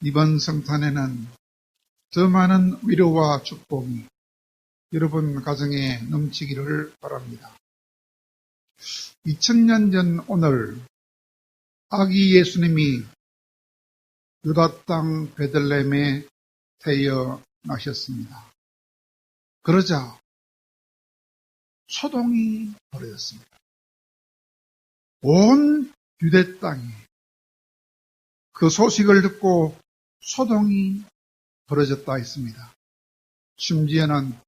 이번 성탄에는 더 많은 위로와 축복이 여러분 가정에 넘치기를 바랍니다. 2000년 전 오늘 아기 예수님이 유다 땅 베들렘에 태어나셨습니다. 그러자 소동이 벌어졌습니다. 온 유대 땅에 그 소식을 듣고 소동이 벌어졌다 했습니다. 심지어는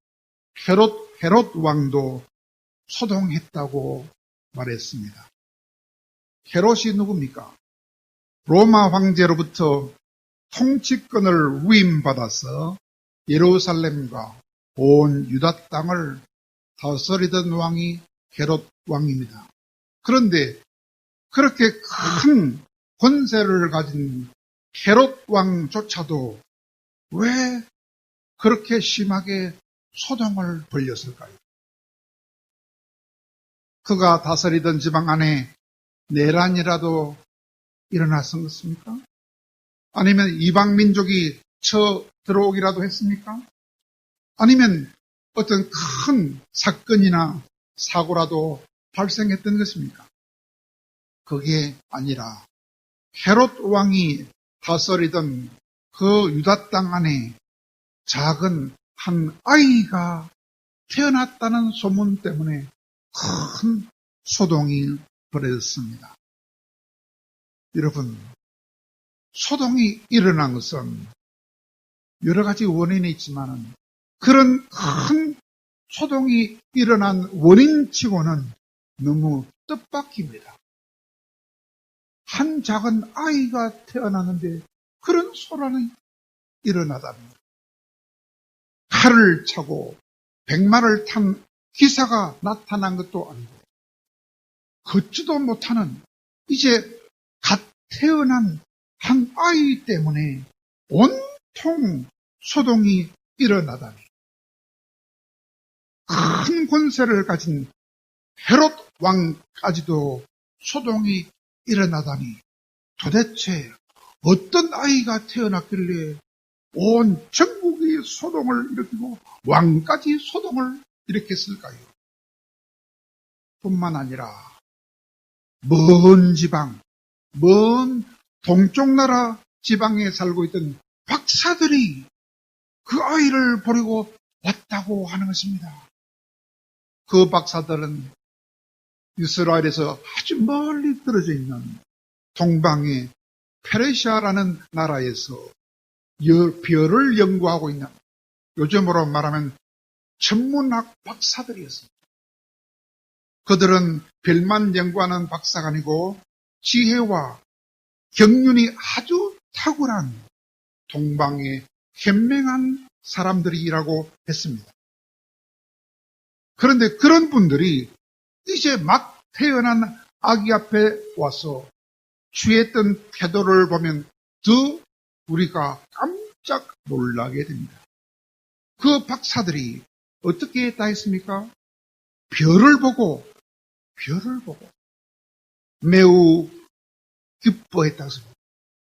헤롯, 헤롯 왕도 소동했다고 말했습니다. 헤롯이 누굽니까? 로마 황제로부터 통치권을 위임받아서 예루살렘과 온 유다 땅을 다스리던 왕이 헤롯 왕입니다. 그런데 그렇게 큰 권세를 가진 헤롯 왕조차도 왜 그렇게 심하게 소동을 벌였을까요? 그가 다스리던 지방 안에 내란이라도 일어났습니까? 아니면 이방 민족이 쳐 들어오기라도 했습니까? 아니면 어떤 큰 사건이나 사고라도 발생했던 것입니까? 그게 아니라 헤롯 왕이 다스리던 그 유다 땅 안에 작은 한 아이가 태어났다는 소문 때문에 큰 소동이 벌어졌습니다. 여러분, 소동이 일어난 것은 여러 가지 원인이 있지만 그런 큰 소동이 일어난 원인치고는 너무 뜻밖입니다. 한 작은 아이가 태어나는데 그런 소란이 일어나답니다. 칼을 차고 백마를 탄 기사가 나타난 것도 아니고 걷지도 못하는 이제 갓 태어난 한 아이 때문에 온통 소동이 일어나다니 큰 권세를 가진 헤롯 왕까지도 소동이 일어나다니 도대체 어떤 아이가 태어났길래 온 전국이 소동을 일으키고 왕까지 소동을 일으켰을까요? 뿐만 아니라 먼 지방, 먼 동쪽 나라 지방에 살고 있던 박사들이 그 아이를 버리고 왔다고 하는 것입니다. 그 박사들은 이스라엘에서 아주 멀리 떨어져 있는 동방의 페르시아라는 나라에서 별을 연구하고 있는 요즘으로 말하면 천문학 박사들이었습니다. 그들은 별만 연구하는 박사가 아니고 지혜와 경륜이 아주 탁월한 동방의 현명한 사람들이라고 했습니다. 그런데 그런 분들이 이제 막 태어난 아기 앞에 와서 취했던 태도를 보면 더 우리가 깜짝 놀라게 됩니다. 그 박사들이 어떻게 했다 했습니까? 별을 보고, 별을 보고, 매우 기뻐했다 했습니다.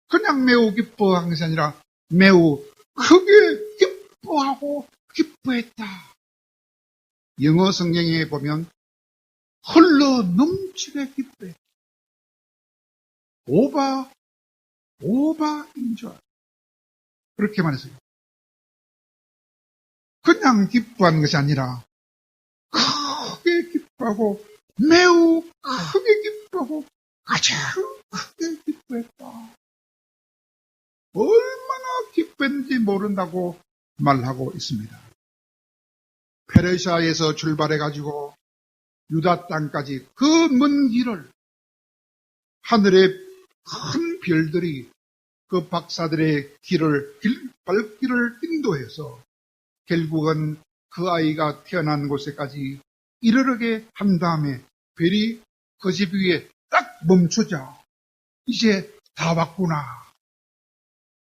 그냥 매우 기뻐한 것이 아니라 매우 크게 기뻐하고 기뻐했다. 영어 성경에 보면 흘러 넘치게 기뻐했다. 오바, 오바인 줄. 그렇게 말했어요. 그냥 기뻐하는 것이 아니라 크게 기뻐하고 매우 크게 기뻐하고 가장 크게 기뻐했다. 얼마나 기뻤는지 모른다고 말하고 있습니다. 페르시아에서 출발해가지고 유다 땅까지 그 먼 길을 하늘의 큰 별들이 그 박사들의 길을, 길, 발길을 인도해서 결국은 그 아이가 태어난 곳에까지 이르르게 한 다음에 별이 그 집 위에 딱 멈추자. 이제 다 왔구나.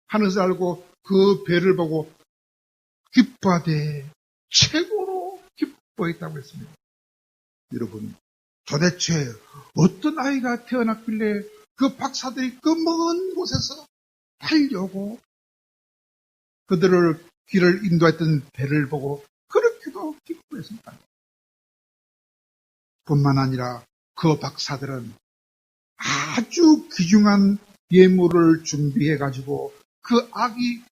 하늘에서 알고 그 별을 보고 기뻐하되 최고로 기뻐했다고 했습니다. 여러분, 도대체 어떤 아이가 태어났길래 그 박사들이 그 먼 곳에서 달려오고 그들을 길을 인도했던 배를 보고 그렇게도 기뻐했습니다. 뿐만 아니라 그 박사들은 아주 귀중한 예물을 준비해 가지고 그 아기에게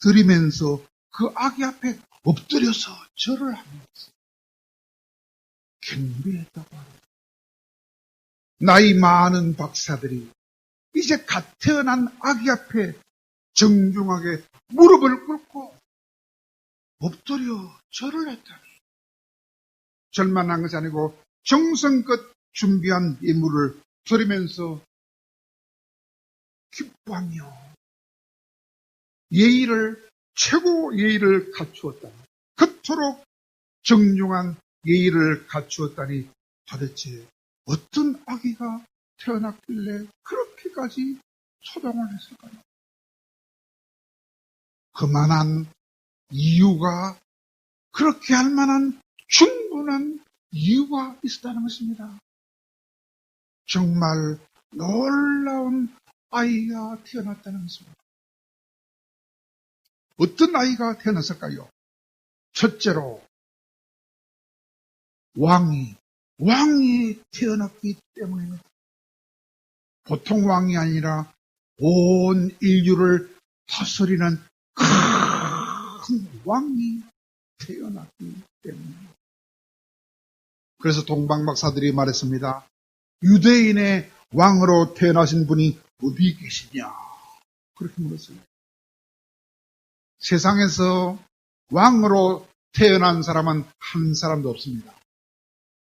드리면서 그 아기 앞에 엎드려서 절을 하면서 경배했다고 합니다. 나이 많은 박사들이 이제 갓 태어난 아기 앞에 정중하게 무릎을 꿇고 엎드려 절을 했다. 절만 한 것이 아니고 정성껏 준비한 예물을 드리면서 기뻐하며 예의를 최고 예의를 갖추었다. 그토록 정중한 예의를 갖추었다니 도대체 어떤 아기가 태어났길래 그렇게까지 초동을 했을까요? 그만한 이유가 그렇게 할 만한 충분한 이유가 있었다는 것입니다. 정말 놀라운 아이가 태어났다는 것입니다. 어떤 아이가 태어났을까요? 첫째로 왕이 왕이 태어났기 때문에 보통 왕이 아니라 온 인류를 다스리는 큰 왕이 태어났기 때문에 그래서 동방박사들이 말했습니다. 유대인의 왕으로 태어나신 분이 어디 계시냐? 그렇게 물었어요. 세상에서 왕으로 태어난 사람은 한 사람도 없습니다.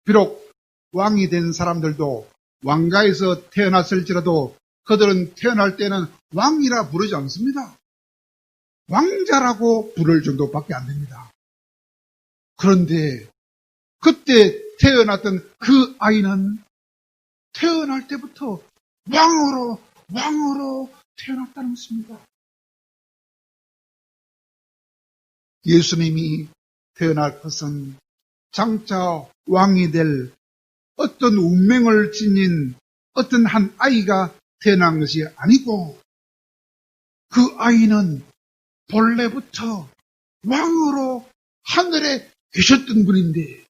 비록 왕이 된 사람들도 왕가에서 태어났을지라도 그들은 태어날 때는 왕이라 부르지 않습니다. 왕자라고 부를 정도밖에 안 됩니다. 그런데 그때 태어났던 그 아이는 태어날 때부터 왕으로, 왕으로 태어났다는 것입니다. 예수님이 태어날 것은 장차 왕이 될 어떤 운명을 지닌 어떤 한 아이가 태어난 것이 아니고 그 아이는 본래부터 왕으로 하늘에 계셨던 분인데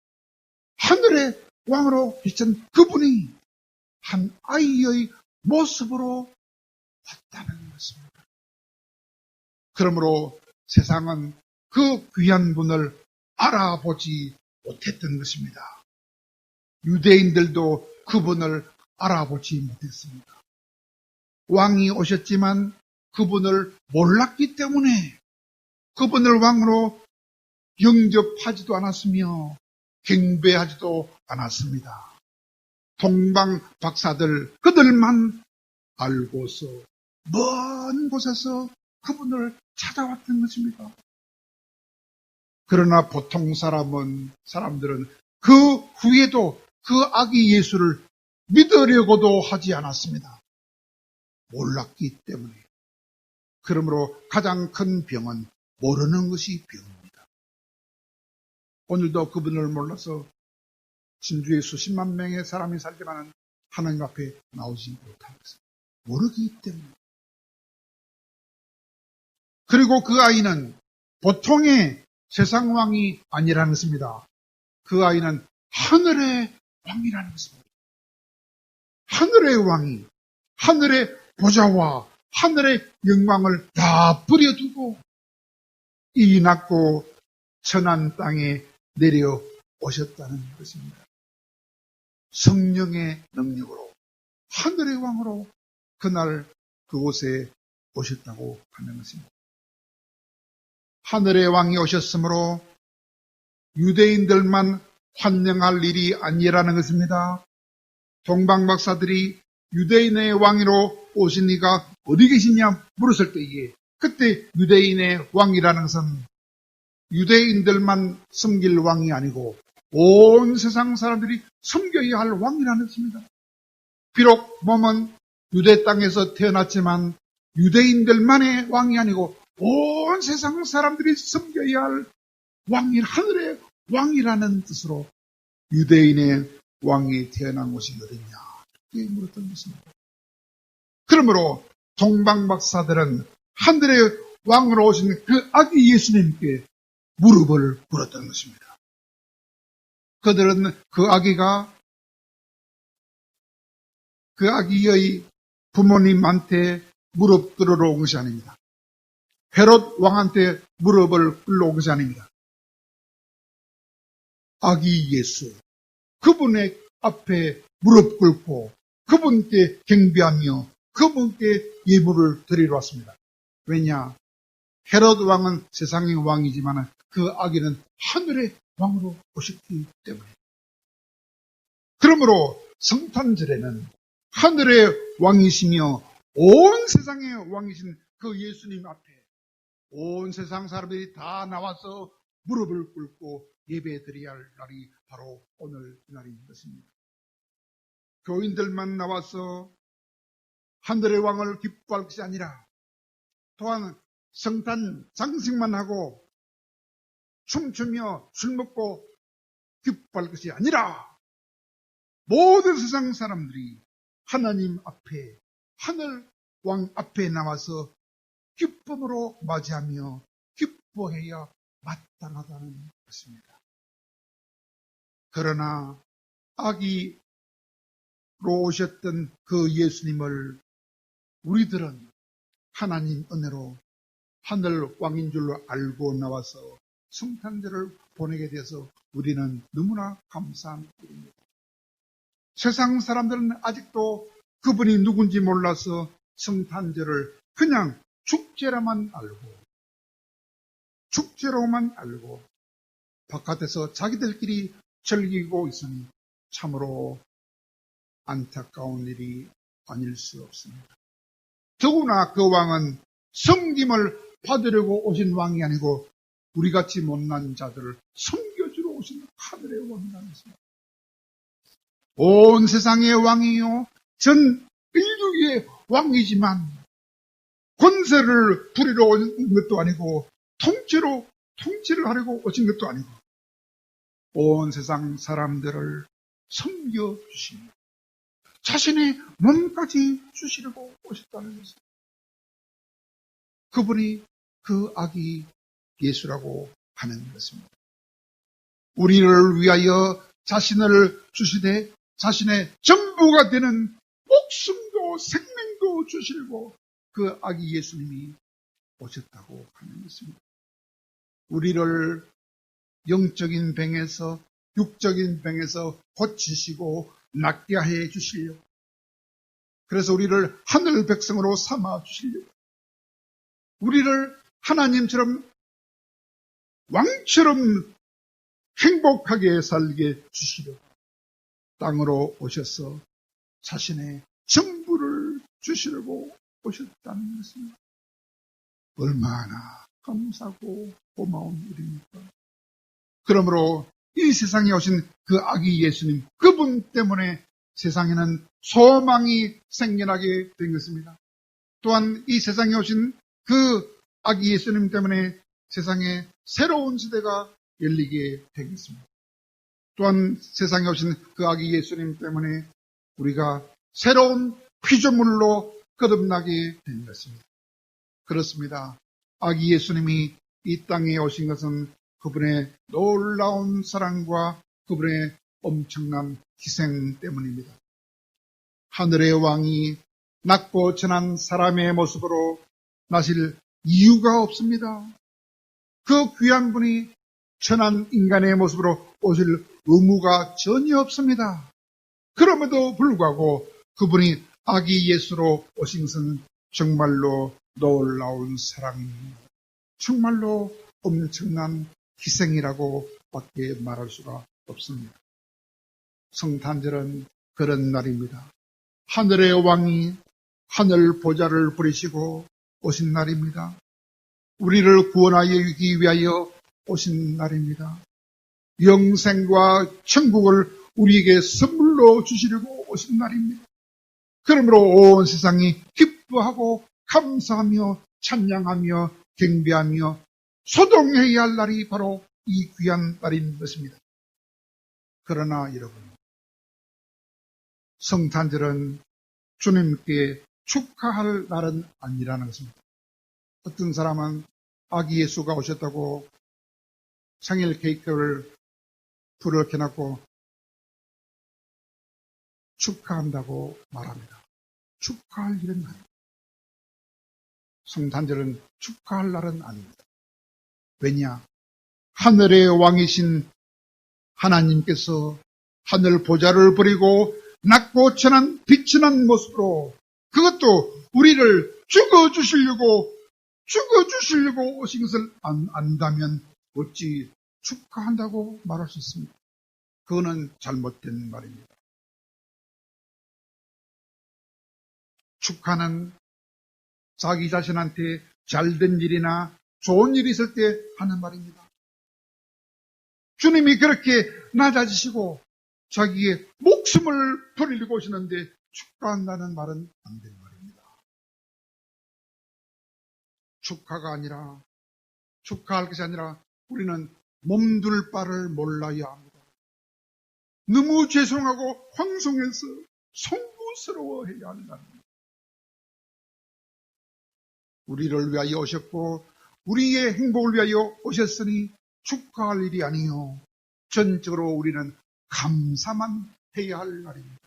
하늘의 왕으로 계신 그분이 한 아이의 모습으로 왔다는 것입니다. 그러므로 세상은 그 귀한 분을 알아보지 못했던 것입니다. 유대인들도 그분을 알아보지 못했습니다. 왕이 오셨지만 그분을 몰랐기 때문에 그분을 왕으로 영접하지도 않았으며 경배하지도 않았습니다. 동방 박사들 그들만 알고서 먼 곳에서 그분을 찾아왔던 것입니다. 그러나 보통 사람은 사람들은 그 후에도 그 아기 예수를 믿으려고도 하지 않았습니다. 몰랐기 때문에. 그러므로 가장 큰 병은 모르는 것이 병입니다. 오늘도 그분을 몰라서 진주에 수십만 명의 사람이 살지만 하나님 앞에 나오지 못하는 것입니다. 모르기 때문에. 그리고 그 아이는 보통의 세상 왕이 아니라는 것입니다. 그 아이는 하늘의 왕이라는 것입니다. 하늘의 왕이 하늘의 보좌와 하늘의 영광을 다 버려두고 이 낮고 천한 땅에 내려오셨다는 것입니다. 성령의 능력으로 하늘의 왕으로 그날 그곳에 오셨다고 하는 것입니다. 하늘의 왕이 오셨으므로 유대인들만 환영할 일이 아니라는 것입니다. 동방 박사들이 유대인의 왕으로 오신 이가 어디 계시냐 물었을 때에 그때 유대인의 왕이라는 것은 유대인들만 섬길 왕이 아니고 온 세상 사람들이 섬겨야 할 왕이라는 것입니다. 비록 몸은 유대 땅에서 태어났지만 유대인들만의 왕이 아니고 온 세상 사람들이 섬겨야 할 왕인 하늘의 왕이라는 뜻으로 유대인의 왕이 태어난 곳이 어디냐? 이렇게 물었던 것입니다. 그러므로 동방 박사들은 하늘의 왕으로 오신 그 아기 예수님께 무릎을 꿇었던 것입니다. 그들은 그 아기가 그 아기의 부모님한테 무릎 꿇으러 온 것이 아닙니다. 헤롯 왕한테 무릎을 꿇러 온 것이 아닙니다. 아기 예수, 그분의 앞에 무릎 꿇고 그분께 경비하며 그분께 예물을 드리러 왔습니다. 왜냐? 헤롯 왕은 세상의 왕이지만 그 아기는 하늘의 왕으로 오셨기 때문에. 그러므로 성탄절에는 하늘의 왕이시며 온 세상의 왕이신 그 예수님 앞에 온 세상 사람들이 다 나와서 무릎을 꿇고 예배 드려야 할 날이 바로 오늘 날인 것입니다. 교인들만 나와서 하늘의 왕을 기뻐할 것이 아니라 또한 성탄 장식만 하고 춤추며 술 먹고 기뻐할 것이 아니라 모든 세상 사람들이 하나님 앞에 하늘 왕 앞에 나와서 기쁨으로 맞이하며 기뻐해야 마땅하다는 것입니다. 그러나 아기로 오셨던 그 예수님을 우리들은 하나님 은혜로 하늘 왕인 줄로 알고 나와서 성탄절을 보내게 돼서 우리는 너무나 감사한 일입니다. 세상 사람들은 아직도 그분이 누군지 몰라서 성탄절을 그냥 축제라만 알고 축제로만 알고 바깥에서 자기들끼리 즐기고 있으니 참으로 안타까운 일이 아닐 수 없습니다. 더구나 그 왕은 섬김을 받으려고 오신 왕이 아니고 우리같이 못난 자들을 섬겨주러 오신 하늘의 것입니다. 온 세상의 왕이요 전 인류의 왕이지만 권세를 부리러 오신 것도 아니고 통째로 통치를 하려고 오신 것도 아니고 온 세상 사람들을 섬겨 주시며 자신의 몸까지 주시려고 오셨다는 것입니다. 그분이 그 아기 예수라고 하는 것입니다. 우리를 위하여 자신을 주시되 자신의 전부가 되는 목숨도 생명도 주시고 그 아기 예수님이 오셨다고 하는 것입니다. 우리를 영적인 병에서 육적인 병에서 고치시고 낫게 해 주시려고 그래서 우리를 하늘 백성으로 삼아 주시려고 우리를 하나님처럼 왕처럼 행복하게 살게 주시려고 땅으로 오셔서 자신의 전부를 주시려고 오셨다는 것입니다. 얼마나 감사하고 고마운 일입니까? 그러므로 이 세상에 오신 그 아기 예수님, 그분 때문에 세상에는 소망이 생겨나게 된 것입니다. 또한 이 세상에 오신 그 아기 예수님 때문에 세상에 새로운 시대가 열리게 되겠습니다. 또한 세상에 오신 그 아기 예수님 때문에 우리가 새로운 피조물로 거듭나게 된 것입니다. 그렇습니다. 아기 예수님이 이 땅에 오신 것은 그분의 놀라운 사랑과 그분의 엄청난 희생 때문입니다. 하늘의 왕이 낮고 천한 사람의 모습으로 나실 이유가 없습니다. 그 귀한 분이 천한 인간의 모습으로 오실 의무가 전혀 없습니다. 그럼에도 불구하고 그분이 아기 예수로 오신 것은 정말로 놀라운 사랑입니다. 정말로 엄청난 희생이라고 밖에 말할 수가 없습니다. 성탄절은 그런 날입니다. 하늘의 왕이 하늘 보좌를 부리시고 오신 날입니다. 우리를 구원하기 위하여 오신 날입니다. 영생과 천국을 우리에게 선물로 주시려고 오신 날입니다. 그러므로 온 세상이 기뻐하고 감사하며 찬양하며 경배하며 소동해야 할 날이 바로 이 귀한 날인 것입니다. 그러나 여러분, 성탄절은 주님께 축하할 날은 아니라는 것입니다. 어떤 사람은 아기 예수가 오셨다고 생일 케이크를 불을 켜놓고 축하한다고 말합니다. 축하할 일은 아닙니다. 성탄절은 축하할 날은 아닙니다. 왜냐? 하늘의 왕이신 하나님께서 하늘 보좌를 버리고 낮고 천한 비천한 모습으로 그것도 우리를 죽어주시려고 죽어주시려고 오신 것을 안, 안다면 어찌 축하한다고 말할 수 있습니까? 그거는 잘못된 말입니다. 축하는 자기 자신한테 잘된 일이나 좋은 일이 있을 때 하는 말입니다. 주님이 그렇게 낮아지시고 자기의 목숨을 버리려고 오시는데 축하한다는 말은 안 되는 말입니다. 축하가 아니라 축하할 것이 아니라 우리는 몸둘 바를 몰라야 합니다. 너무 죄송하고 황송해서 송구스러워해야 날입니다. 우리를 위하여 오셨고 우리의 행복을 위하여 오셨으니 축하할 일이 아니요. 전적으로 우리는 감사만 해야 할 날입니다.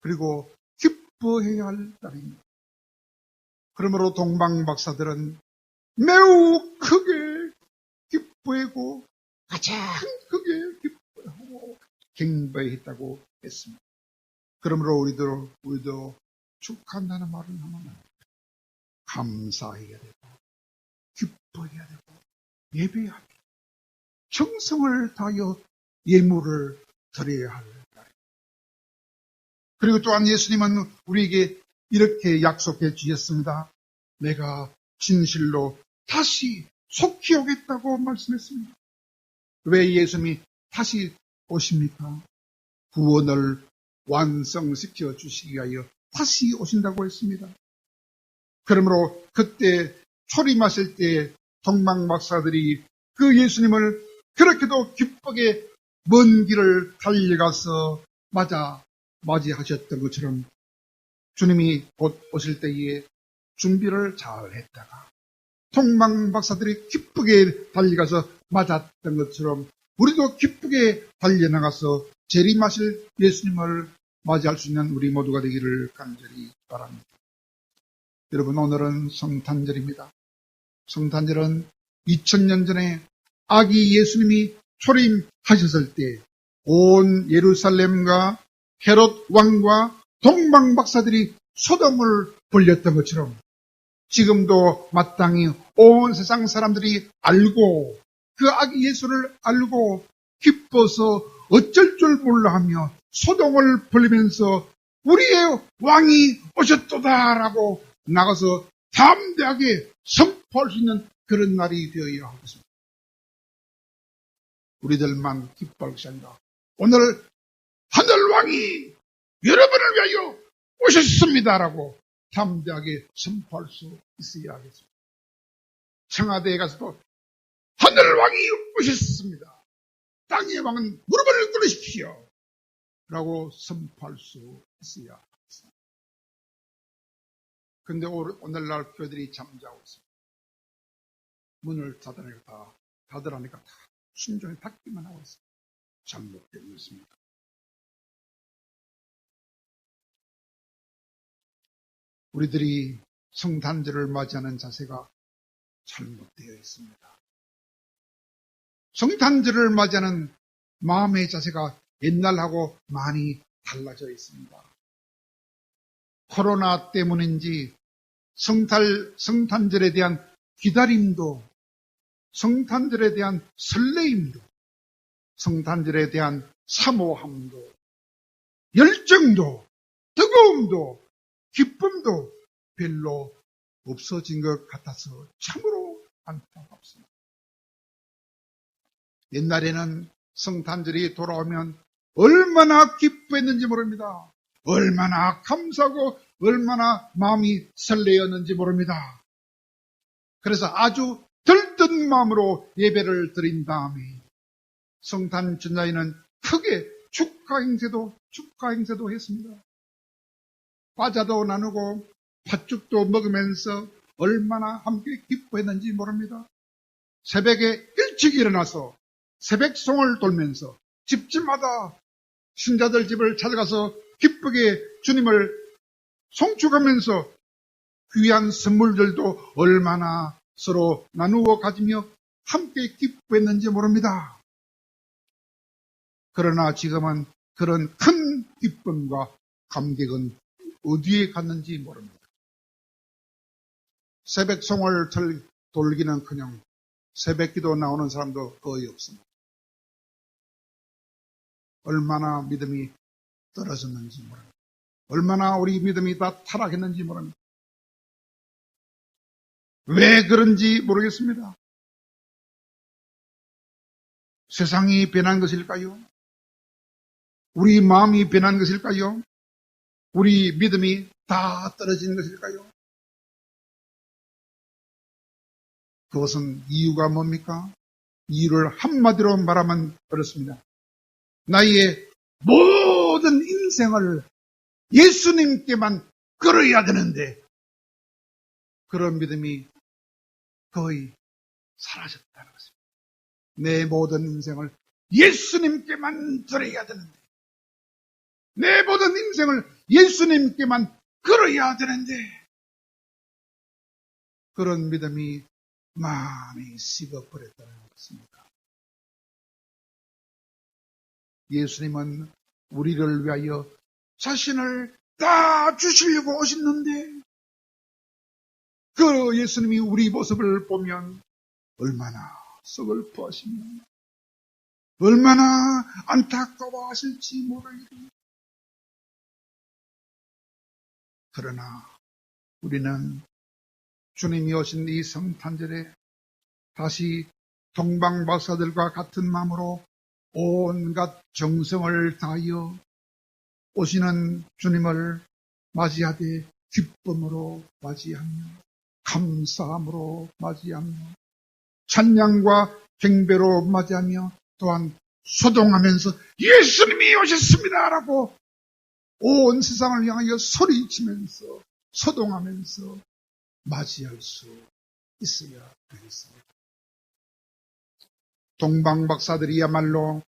그리고 기뻐해야 할 날입니다. 그러므로 동방 박사들은 매우 크게 기뻐하고 가장 크게 기뻐하고 경배했다고 했습니다. 그러므로 우리도 우리도 축한다는 말을 하면 감사해야 되고 기뻐해야 되고 예배해야 되고 정성을 다하여 예물을 드려야 할 날. 그리고 또한 예수님은 우리에게 이렇게 약속해 주셨습니다. 내가 진실로 다시 속히 오겠다고 말씀했습니다. 왜 예수님이 다시 오십니까? 구원을 완성시켜 주시기 위하여 다시 오신다고 했습니다. 그러므로 그때 초림 하실 때 동방 박사들이 그 예수님을 그렇게도 기쁘게 먼 길을 달려가서 맞아 맞이하셨던 것처럼 주님이 곧 오실 때에 준비를 잘 했다가 동방 박사들이 기쁘게 달려가서 맞았던 것처럼 우리도 기쁘게 달려나가서 재림하실 예수님을 맞이할 수 있는 우리 모두가 되기를 간절히 바랍니다. 여러분 오늘은 성탄절입니다. 성탄절은 2000년 전에 아기 예수님이 초림하셨을 때 온 예루살렘과 헤롯 왕과 동방 박사들이 소돔을 벌렸던 것처럼 지금도 마땅히 온 세상 사람들이 알고 그 아기 예수를 알고 기뻐서 어쩔 줄 몰라 하며 소동을 벌리면서 우리의 왕이 오셨도다라고 나가서 담대하게 선포할 수 있는 그런 날이 되어야 하겠습니다. 우리들만 기뻐할 것이 아니라 오늘 하늘왕이 여러분을 위하여 오셨습니다라고 담대하게 선포할 수 있어야 하겠습니다. 청와대에 가서도 하늘왕이 오셨습니다. 땅의 왕은 무릎을 꿇으십시오. 라고 선포할 수 있어야. 근데 오늘날 교회들이 잠자고 있습니다. 문을 닫아내니까 다, 닫으라니까 다 순종히 닫기만 하고 있습니다. 잘못되고 있습니다. 우리들이 성탄절을 맞이하는 자세가 잘못되어 있습니다. 성탄절을 맞이하는 마음의 자세가 옛날하고 많이 달라져 있습니다. 코로나 때문인지 성탄, 성탄절에 대한 기다림도, 성탄절에 대한 설레임도, 성탄절에 대한 사모함도, 열정도, 뜨거움도, 기쁨도 별로 없어진 것 같아서 참으로 안타깝습니다. 옛날에는 성탄절이 돌아오면 얼마나 기뻐했는지 모릅니다. 얼마나 감사하고 얼마나 마음이 설레었는지 모릅니다. 그래서 아주 들뜬 마음으로 예배를 드린 다음에 성탄 전자에는 크게 축하 행세도 축하 행세도 했습니다. 과자도 나누고 팥죽도 먹으면서 얼마나 함께 기뻐했는지 모릅니다. 새벽에 일찍 일어나서 새벽송을 돌면서 집집마다 신자들 집을 찾아가서 기쁘게 주님을 송축하면서 귀한 선물들도 얼마나 서로 나누어 가지며 함께 기뻐했는지 모릅니다. 그러나 지금은 그런 큰 기쁨과 감격은 어디에 갔는지 모릅니다. 새벽 송을 돌기는 그냥 새벽 기도 나오는 사람도 거의 없습니다. 얼마나 믿음이 떨어졌는지 모릅니다. 얼마나 우리 믿음이 다 타락했는지 모릅니다. 왜 그런지 모르겠습니다. 세상이 변한 것일까요? 우리 마음이 변한 것일까요? 우리 믿음이 다 떨어진 것일까요? 그것은 이유가 뭡니까? 이유를 한마디로 말하면 그렇습니다. 나의 모든 인생을 예수님께만 끌어야 되는데 그런 믿음이 거의 사라졌다는 것입니다. 내 모든 인생을 예수님께만 드려야 되는데 내 모든 인생을 예수님께만 끌어야 되는데 그런 믿음이 많이 식어버렸다는 것입니다. 예수님은 우리를 위하여 자신을 다 주시려고 오셨는데 그 예수님이 우리 모습을 보면 얼마나 서글퍼하시며 얼마나 안타까워하실지 모르겠습니다. 그러나 우리는 주님이 오신 이 성탄절에 다시 동방박사들과 같은 마음으로 온갖 정성을 다하여 오시는 주님을 맞이하되 기쁨으로 맞이하며 감사함으로 맞이하며 찬양과 경배로 맞이하며 또한 소동하면서 예수님이 오셨습니다라고 온 세상을 향하여 소리치면서 소동하면서 맞이할 수 있어야 되겠습니다. 동방박사들이야말로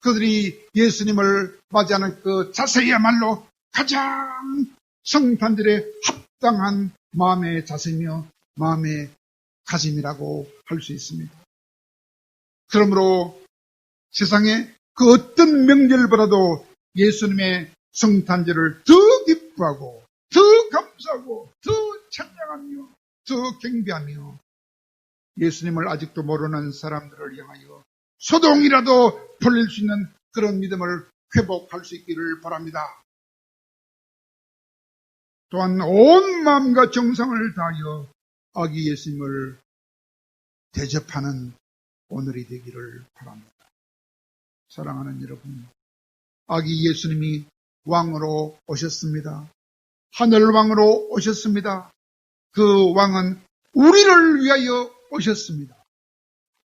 그들이 예수님을 맞이하는 그 자세야말로 가장 성탄들의 합당한 마음의 자세며 마음의 가짐이라고 할 수 있습니다. 그러므로 세상에 그 어떤 명절보다도 예수님의 성탄절을 더 기뻐하고 더 감사하고 더 찬양하며 더 경배하며 예수님을 아직도 모르는 사람들을 향하여 소동이라도 벌릴 수 있는 그런 믿음을 회복할 수 있기를 바랍니다. 또한 온 마음과 정성을 다하여 아기 예수님을 대접하는 오늘이 되기를 바랍니다. 사랑하는 여러분, 아기 예수님이 왕으로 오셨습니다. 하늘 왕으로 오셨습니다. 그 왕은 우리를 위하여 오셨습니다.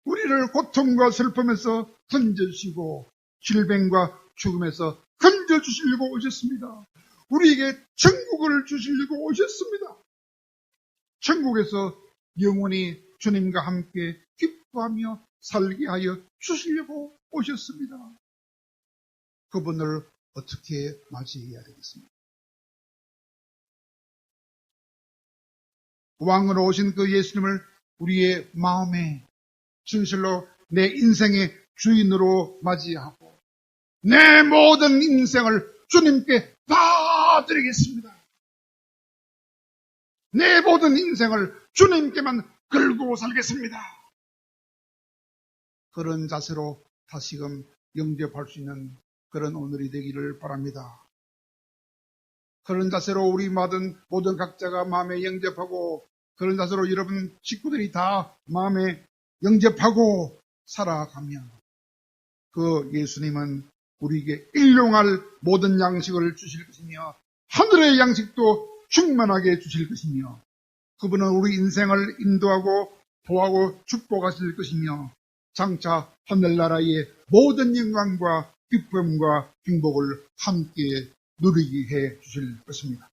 우리를 고통과 슬픔에서 건져주시고 질병과 죽음에서 건져주시려고 오셨습니다. 우리에게 천국을 주시려고 오셨습니다. 천국에서 영원히 주님과 함께 기뻐하며 살게 하여 주시려고 오셨습니다. 그분을 어떻게 맞이해야 되겠습니까? 왕으로 오신 그 예수님을 우리의 마음에 진실로 내 인생의 주인으로 맞이하고 내 모든 인생을 주님께 다 드리겠습니다. 내 모든 인생을 주님께만 걸고 살겠습니다. 그런 자세로 다시금 영접할 수 있는 그런 오늘이 되기를 바랍니다. 그런 자세로 우리 모든, 모든 각자가 마음에 영접하고 그런 자세로 여러분 식구들이 다 마음에 영접하고 살아가면 그 예수님은 우리에게 일용할 모든 양식을 주실 것이며 하늘의 양식도 충만하게 주실 것이며 그분은 우리 인생을 인도하고 보하고 축복하실 것이며 장차 하늘나라의 모든 영광과 기쁨과 행복을 함께 누리게 해 주실 것입니다.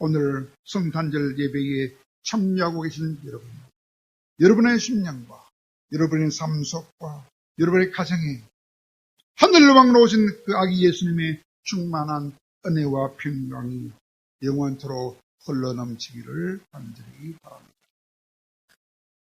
오늘 성탄절 예배에 참여하고 계신 여러분, 여러분의 심령과 여러분의 삶 속과 여러분의 가정에 하늘로 왕로 오신 그 아기 예수님의 충만한 은혜와 평강이 영원토록 흘러넘치기를 간절히 바랍니다.